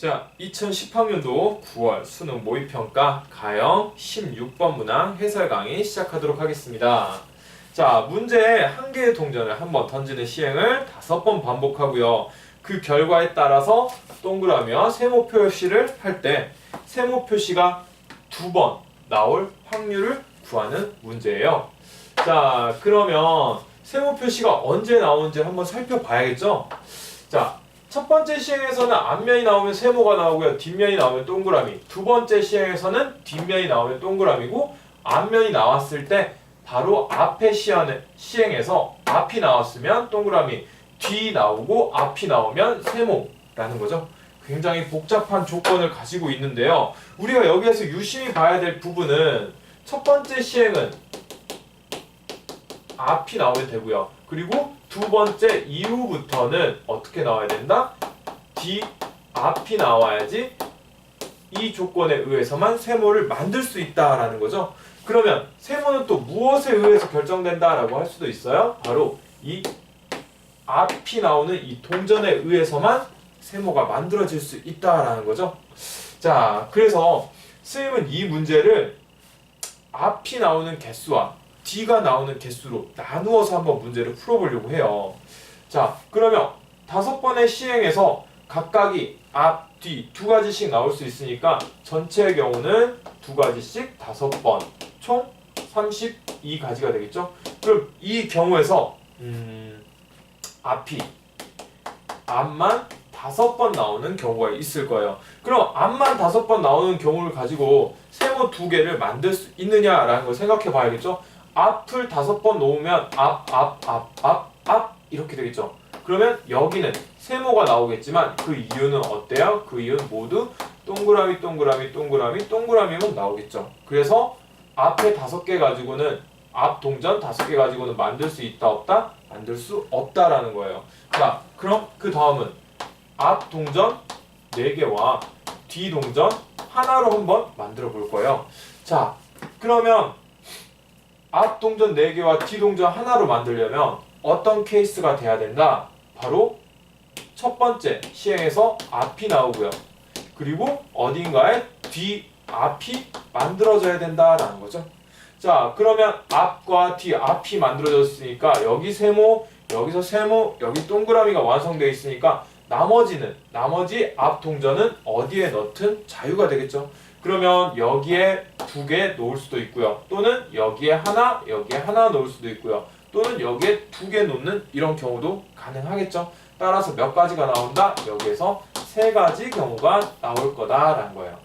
자, 2010학년도 9월 수능 모의평가 가형 16번 문항 해설 강의 시작하도록 하겠습니다. 자, 문제 한 개의 동전을 한 번 던지는 시행을 다섯 번 반복하고요. 그 결과에 따라서 동그라미와 세모 표시를 할 때 세모 표시가 두 번 나올 확률을 구하는 문제예요. 자, 그러면 세모 표시가 언제 나오는지 한번 살펴봐야겠죠? 자, 첫 번째 시행에서는 앞면이 나오면 세모가 나오고요. 뒷면이 나오면 동그라미. 두 번째 시행에서는 뒷면이 나오면 동그라미고 앞면이 나왔을 때 바로 앞에 시행, 시행에서 앞이 나왔으면 동그라미, 뒤 나오고 앞이 나오면 세모라는 거죠. 굉장히 복잡한 조건을 가지고 있는데요. 우리가 여기에서 유심히 봐야 될 부분은 첫 번째 시행은 앞이 나오면 되고요. 그리고 두 번째 이후부터는 어떻게 나와야 된다? 뒤 앞이 나와야지 이 조건에 의해서만 세모를 만들 수 있다라는 거죠. 그러면 세모는 또 무엇에 의해서 결정된다라고 할 수도 있어요. 바로 이 앞이 나오는 이 동전에 의해서만 세모가 만들어질 수 있다라는 거죠. 자, 그래서 선생님은 이 문제를 앞이 나오는 개수와 D가 나오는 개수로 나누어서 한번 문제를 풀어보려고 해요. 자, 그러면 다섯 번의 시행에서 각각이 앞, 뒤 두 가지씩 나올 수 있으니까 전체의 경우는 두 가지씩 다섯 번, 총 32가지가 되겠죠? 그럼 이 경우에서 음, 앞이 앞만 다섯 번 나오는 경우가 있을 거예요. 그럼 앞만 다섯 번 나오는 경우를 가지고 세모 두 개를 만들 수 있느냐라는 걸 생각해 봐야겠죠? 앞을 다섯 번 놓으면 앞, 앞, 앞, 앞, 앞 이렇게 되겠죠. 그러면 여기는 세모가 나오겠지만 그 이유는 어때요? 그 이유는 모두 동그라미, 동그라미, 동그라미, 동그라미만 나오겠죠. 그래서 앞에 다섯 개 가지고는 앞 동전 다섯 개 가지고는 만들 수 있다 없다? 만들 수 없다라는 거예요. 자, 그럼 그 다음은 앞 동전 네 개와 뒤 동전 하나로 한번 만들어 볼 거예요. 자, 그러면 앞 동전 4개와 뒤 동전 하나로 만들려면 어떤 케이스가 돼야 된다? 바로 첫 번째 시행에서 앞이 나오고요. 그리고 어딘가에 뒤 앞이 만들어져야 된다라는 거죠. 자, 그러면 앞과 뒤 앞이 만들어졌으니까 여기 세모, 여기서 세모, 여기 동그라미가 완성되어 있으니까 나머지는 나머지 앞 동전은 어디에 넣든 자유가 되겠죠. 그러면 여기에 두 개 놓을 수도 있고요. 또는 여기에 하나, 여기에 하나 놓을 수도 있고요. 또는 여기에 두 개 놓는 이런 경우도 가능하겠죠. 따라서 몇 가지가 나온다? 여기에서 세 가지 경우가 나올 거다라는 거예요.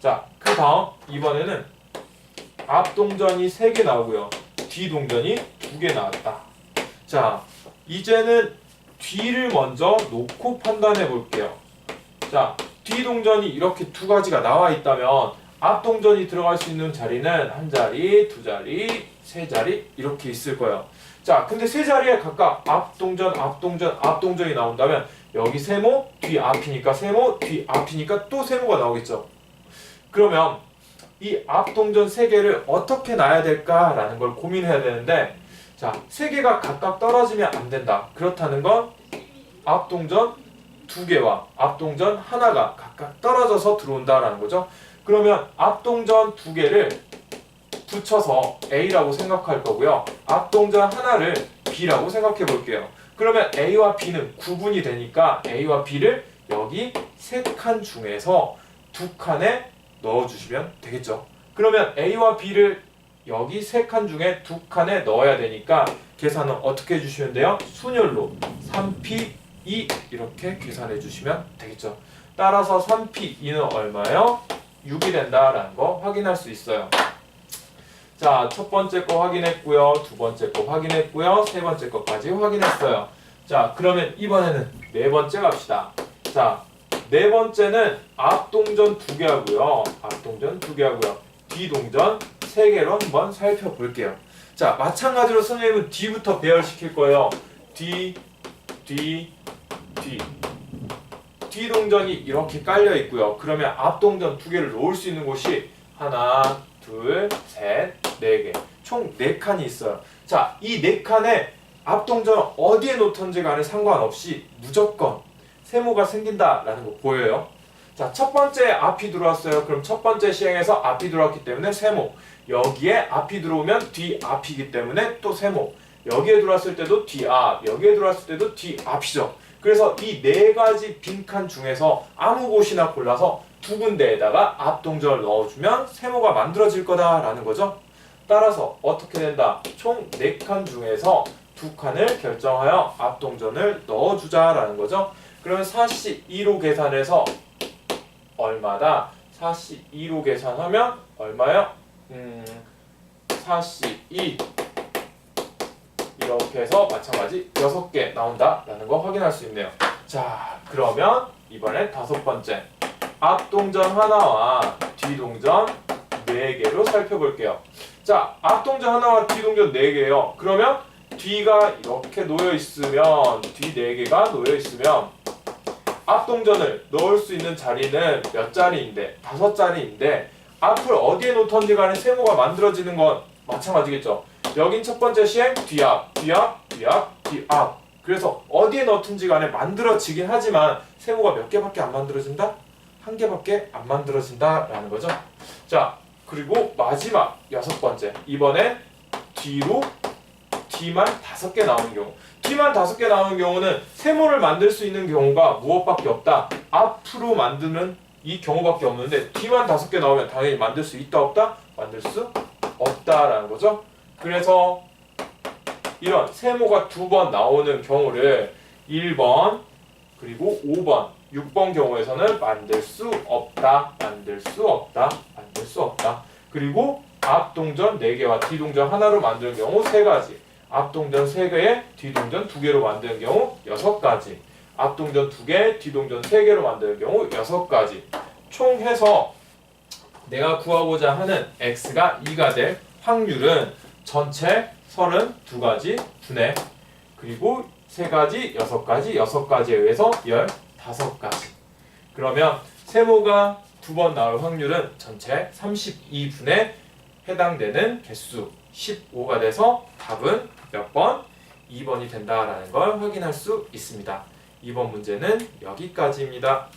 자, 그 다음 이번에는 앞 동전이 세 개 나오고요. 뒤 동전이 두 개 나왔다. 자, 이제는 뒤를 먼저 놓고 판단해 볼게요. 자, 뒤 동전이 이렇게 두 가지가 나와 있다면 앞 동전이 들어갈 수 있는 자리는 한 자리, 두 자리, 세 자리 이렇게 있을 거예요. 자, 근데 세 자리에 각각 앞 동전, 앞 동전, 앞 동전이 나온다면 여기 세모, 뒤 앞이니까 세모, 뒤 앞이니까 또 세모가 나오겠죠. 그러면 이 앞 동전 세 개를 어떻게 놔야 될까라는 걸 고민해야 되는데 자, 세 개가 각각 떨어지면 안 된다. 그렇다는 건 앞 동전 두 개와 앞동전 하나가 각각 떨어져서 들어온다라는 거죠. 그러면 앞동전 두 개를 붙여서 A라고 생각할 거고요. 앞동전 하나를 B라고 생각해 볼게요. 그러면 A와 B는 구분이 되니까 A와 B를 여기 세 칸 중에서 두 칸에 넣어 주시면 되겠죠. 그러면 A와 B를 여기 세 칸 중에 두 칸에 넣어야 되니까 계산은 어떻게 해 주시면 돼요? 순열로 3P 2 이렇게 계산해 주시면 되겠죠. 따라서 3P2는 얼마예요? 6이 된다라는 거 확인할 수 있어요. 자, 첫 번째 거 확인했고요. 두 번째 거 확인했고요. 세 번째 거까지 확인했어요. 자, 그러면 이번에는 네 번째 갑시다. 자, 네 번째는 앞 동전 두 개 하고요. 앞 동전 두 개 하고요. 뒤 동전 세 개로 한번 살펴볼게요. 자, 마찬가지로 선생님은 뒤부터 배열시킬 거예요. 뒤, 뒤, 뒤. 뒤 동전이 이렇게 깔려 있고요. 그러면 앞 동전 두 개를 놓을 수 있는 곳이 하나, 둘, 셋, 네 개. 총 네 칸이 있어요. 자, 이 네 칸에 앞 동전 어디에 놓던지 간에 상관없이 무조건 세모가 생긴다라는 거 보여요. 자, 첫 번째 앞이 들어왔어요. 그럼 첫 번째 시행에서 앞이 들어왔기 때문에 세모. 여기에 앞이 들어오면 뒤 앞이기 때문에 또 세모. 여기에 들어왔을 때도 뒤 앞, 여기에 들어왔을 때도 뒤 앞이죠. 그래서 이 네 가지 빈칸 중에서 아무 곳이나 골라서 두 군데에다가 앞 동전을 넣어주면 세모가 만들어질 거다라는 거죠. 따라서 어떻게 된다? 총 네 칸 중에서 두 칸을 결정하여 앞 동전을 넣어주자라는 거죠. 그러면 42로 계산해서 얼마다? 42로 계산하면 얼마요? 음, 42 이렇게 해서 마찬가지 6개 나온다라는 거 확인할 수 있네요. 자, 그러면 이번에 다섯 번째 앞동전 하나와 뒤동전 네 개로 살펴볼게요. 자, 앞동전 하나와 뒤동전 네 개예요. 그러면 뒤가 이렇게 놓여 있으면 뒤네 개가 놓여 있으면 앞동전을 넣을 수 있는 자리는 몇 자리인데 다섯 자리인데 앞을 어디에 놓던지 간에 세모가 만들어지는 건 마찬가지겠죠. 여긴 첫 번째 시행 뒤앞 뒤앞 뒤앞 뒤앞 그래서 어디에 넣든지 간에 만들어지긴 하지만 세모가 몇 개밖에 안 만들어진다? 한 개밖에 안 만들어진다라는 거죠. 자 그리고 마지막 여섯 번째. 이번에 뒤로 뒤만 다섯 개 나오는 경우. 뒤만 다섯 개 나오는 경우는 세모를 만들 수 있는 경우가 무엇밖에 없다? 앞으로 만드는 이 경우밖에 없는데 뒤만 다섯 개 나오면 당연히 만들 수 있다 없다? 만들 수 없다라는 거죠 그래서 이런 세모가 두 번 나오는 경우를 1번 그리고 5번 6번 경우에서는 만들 수 없다 만들 수 없다 만들 수 없다. 그리고 앞 동전 4개와 뒤 동전 하나로 만드는 경우 3가지. 앞 동전 3개에 뒤 동전 2개로 만드는 경우 6가지. 앞 동전 2개 뒤 동전 3개로 만드는 경우 6가지. 총 해서 내가 구하고자 하는 x가 2가 될 확률은 전체 32가지 분의 그리고 3가지, 6가지, 6가지에 의해서 15가지 그러면 세모가 두 번 나올 확률은 전체 32분에 해당되는 개수 15가 돼서 답은 몇 번? 2번이 된다라는 걸 확인할 수 있습니다. 이번 문제는 여기까지입니다.